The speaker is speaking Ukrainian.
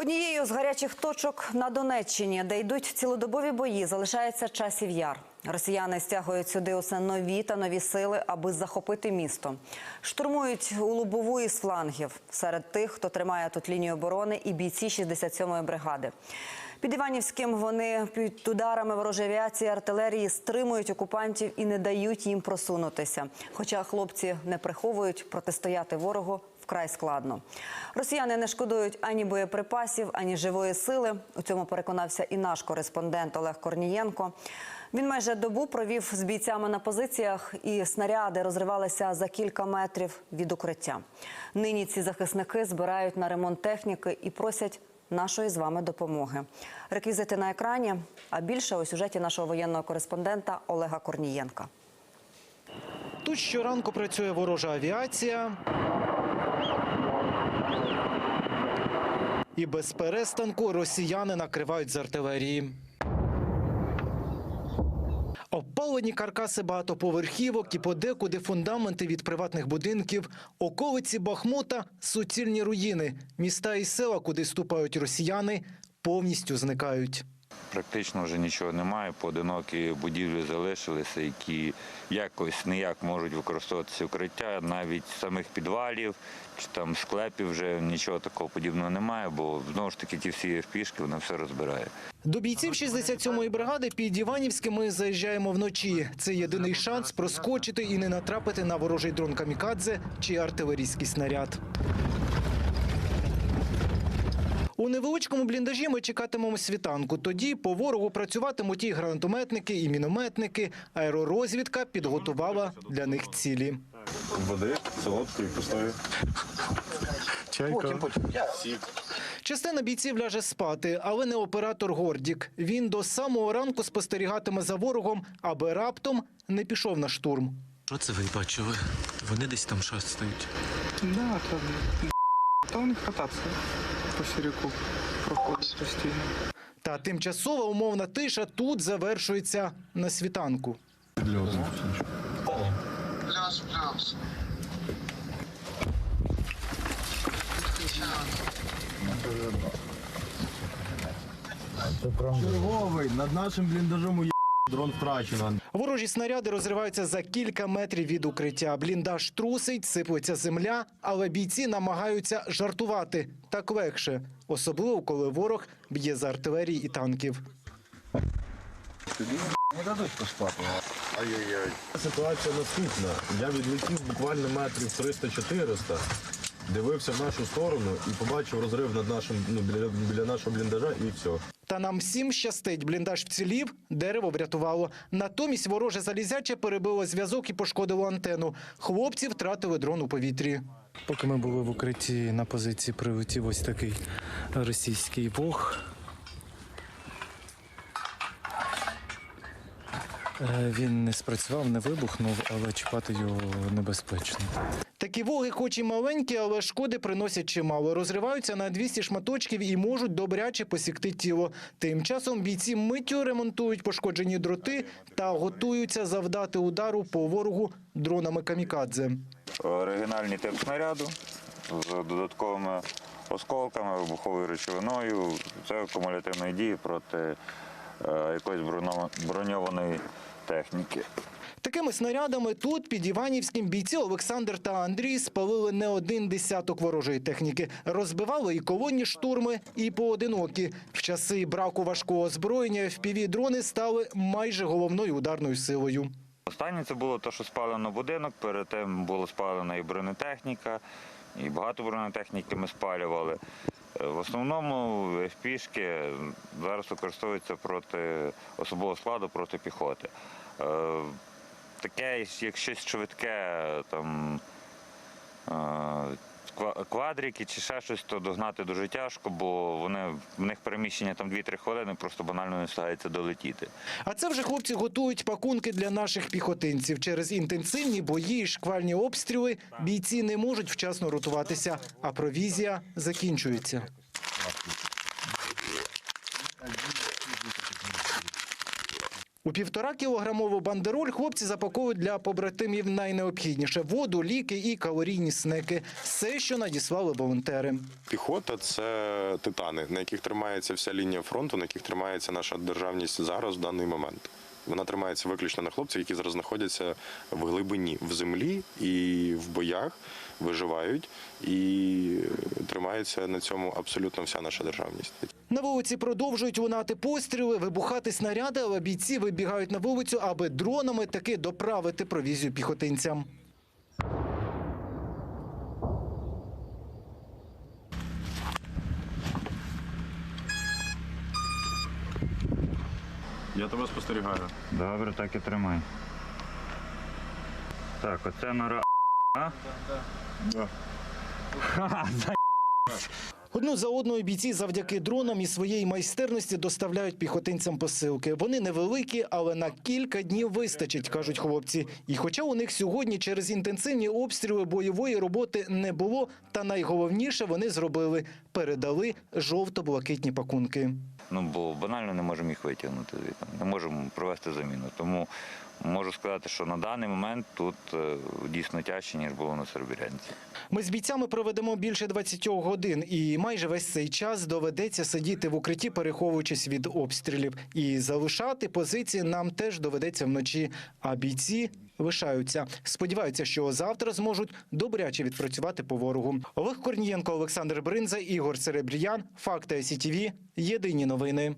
Однією з гарячих точок на Донеччині, де йдуть цілодобові бої, залишається часів яр. Росіяни стягують сюди усе нові та нові сили, аби захопити місто. Штурмують у лобову із флангів. Серед тих, хто тримає тут лінію оборони, і бійці 67-ї бригади. Під Іванівським вони під ударами ворожої авіації, артилерії стримують окупантів і не дають їм просунутися. Хоча хлопці не приховують протистояти ворогу вкрай складно. Росіяни не шкодують ані боєприпасів, ані живої сили. У цьому переконався і наш кореспондент Олег Корнієнко. Він майже добу провів з бійцями на позиціях, і снаряди розривалися за кілька метрів від укриття. Нині ці захисники збирають на ремонт техніки і просять нашої з вами допомоги. Реквізити на екрані, а більше у сюжеті нашого воєнного кореспондента Олега Корнієнка. Тут щоранку працює ворожа авіація. І без перестанку росіяни накривають з артилерії. Опалені каркаси багатоповерхівок і подекуди фундаменти від приватних будинків, околиці Бахмута, суцільні руїни, міста і села, куди ступають росіяни, повністю зникають. Практично вже нічого немає. Поодинокі будівлі залишилися, які якось ніяк можуть використовуватися укриття, навіть самих підвалів чи там склепів вже нічого такого подібного немає, бо знову ж таки ті всі пішки вони все розбирає. До бійців 67-ї бригади під Іванівським ми заїжджаємо вночі. Це єдиний шанс проскочити і не натрапити на ворожий дрон камікадзе чи артилерійський снаряд. У невеличкому бліндажі ми чекатимемо світанку. Тоді по ворогу працюватимуть і гранатометники, і мінометники. Аеророзвідка підготувала для них цілі. Води, солодкої, пустої. Чайка. Сік. Частина бійців ляже спати, але не оператор Гордік. Він до самого ранку спостерігатиме за ворогом, аби раптом не пішов на штурм. Що це ви бачили? Вони десь там шастають. Да, там, та них ротація по Сіряку проходить постійно. Та тимчасова умовна тиша тут завершується на світанку. Плюс, плюс. Черговий, над нашим бліндажом є дрон втрачено. Ворожі снаряди розриваються за кілька метрів від укриття. Бліндаж трусить, сиплеться земля, але бійці намагаються жартувати так легше, особливо коли ворог б'є з артилерії і танків. Ай-яй-яй. Ситуація наступна. Я відлетів буквально метрів 300-400, дивився в нашу сторону і побачив розрив над нашим, ну, біля, біля нашого бліндажа і все. Та нам всім щастить. Бліндаж вцілів, дерево врятувало. Натомість вороже залізяче перебило зв'язок і пошкодило антенну. Хлопці втратили дрон у повітрі. Поки ми були в укритті на позиції, прилетів ось такий російський вог. Він не спрацював, не вибухнув, але чіпати його небезпечно. Такі воги, хоч і маленькі, але шкоди приносять чимало. Розриваються на 200 шматочків і можуть добряче посікти тіло. Тим часом бійці миттю ремонтують пошкоджені дроти та готуються завдати удару по ворогу дронами камікадзе. Оригінальний тип снаряду з додатковими осколками, вибуховою речовиною. Це акумулятивної дії проти е, якоїсь броньованої техніки. Такими снарядами тут під Іванівським бійці Олександр та Андрій спалили не один десяток ворожої техніки. Розбивали і колонні штурми, і поодинокі. В часи браку важкого озброєння fpv дрони стали майже головною ударною силою. Останнє це було те, що спалено будинок, перед тим було спалена і бронетехніка, і багато бронетехніки ми спалювали. Е, В основному FPшки зараз використовуються проти особового складу, проти піхоти. Е, Таке, як щось швидке, там е, квадрики чи ще щось, то догнати дуже тяжко, бо вони, в них переміщення там 2-3 хвилини, просто банально не встигається долетіти. А це вже хлопці готують пакунки для наших піхотинців. Через інтенсивні бої і шквальні обстріли бійці не можуть вчасно ротуватися, а провізія закінчується. У півтора кілограмову бандероль хлопці запаковують для побратимів найнеобхідніше воду, ліки і калорійні снеки. Все, що надіслали волонтери. Піхота це титани, на яких тримається вся лінія фронту, на яких тримається наша державність зараз в даний момент. Вона тримається виключно на хлопців, які зараз знаходяться в глибині в землі і в боях, виживають, і тримається на цьому абсолютно вся наша державність. На вулиці продовжують лунати постріли, вибухати снаряди, але бійці вибігають на вулицю, аби дронами таки доправити провізію піхотинцям. Я тебе спостерігаю. Добре, так і тримай. Так, оце нора. А? Одну за одною бійці завдяки дронам і своєї майстерності доставляють піхотинцям посилки. Вони невеликі, але на кілька днів вистачить, кажуть хлопці. І хоча у них сьогодні через інтенсивні обстріли бойової роботи не було, та найголовніше вони зробили передали жовто-блакитні пакунки. Ну, бо банально не можемо їх витягнути не можемо провести заміну. Тому можу сказати, що на даний момент тут е, дійсно тяжче, ніж було на Сербірянці. Ми з бійцями проведемо більше 20 годин, і майже весь цей час доведеться сидіти в укритті, переховуючись від обстрілів. І залишати позиції нам теж доведеться вночі. А бійці лишаються. Сподіваються, що завтра зможуть добряче відпрацювати по ворогу. Олег Корнієнко, Олександр Бринза, Ігор Серебріян. Факти СІТВ. Єдині новини.